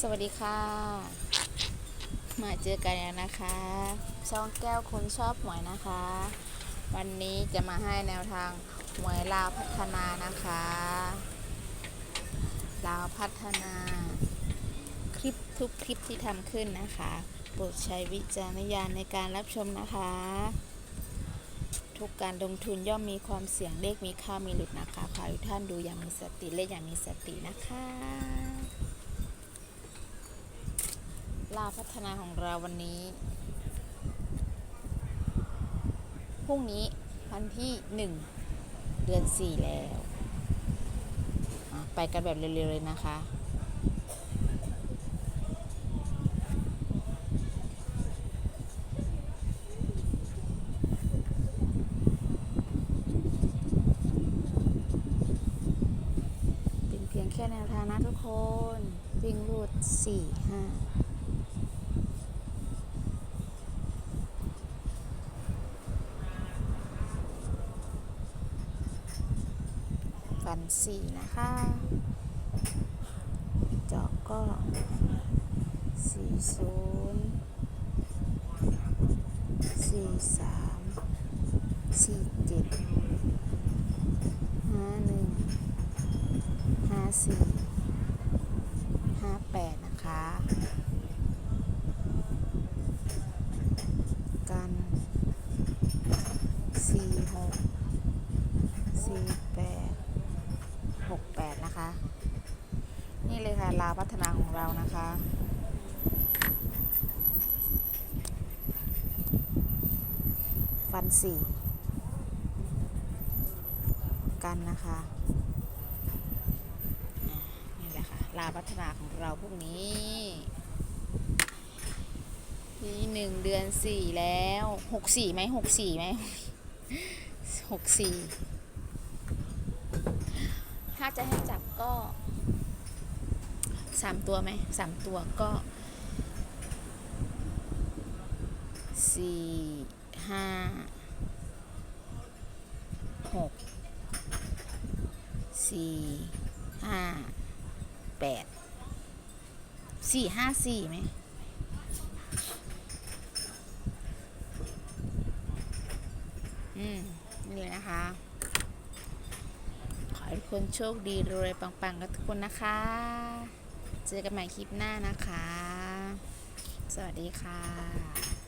สวัสดีค่ะ มาเจอกันแล้วนะคะช่องแก้วคนชอบหวยนะคะ วันนี้จะมาให้แนวทางหวยลาวพัฒนานะคะลาวพัฒนา คลิปทุกคลิปที่ทำขึ้นนะคะโปรดใช้วิจารณญาณในการรับชมนะคะ ทุกการลงทุนย่อมมีความเสี่ยงเลขมีค่ามีหลุดนะคะขอให้ทุกท่านดูอย่างมีสติเลขอย่างมีสตินะคะ ลาพัฒนาของเราวันนี้ พรุ่งนี้วันที่หนึ่งเดือนสี่แล้ว ไปกันแบบเร็วๆเลยนะคะเป็นเพียงแค่แนวทางนะทุกคน วิ่งรูดสี่ห้า ฟันสี่นะคะเจาะก็สี่ศูนย์สี่สามสี่เจ็ดห้าหนึ่งห้าสี่ห้าแปดนะคะ กันสี่หกสี่แปด หกแปดนะคะ นี่เลยค่ะลาวพัฒนาของเรานะคะ ฟันสี่กันนะคะนี่แหละค่ะลาวพัฒนาของเราพวกนี้ที่หนึ่งเดือนสี่แล้วหกสี่ไหมหกสี่ไหมหกสี่าจะให้จับก็สามตัวไหมสามตัวก็สี่ห้าหกสี่ห้าแปดสี่ห้าสี่ไหมอืม นี่นะคะ ให้ทุกคนโชคดีรวยปังๆ กับทุกคนนะคะ เจอกันใหม่คลิปหน้านะคะ สวัสดีค่ะ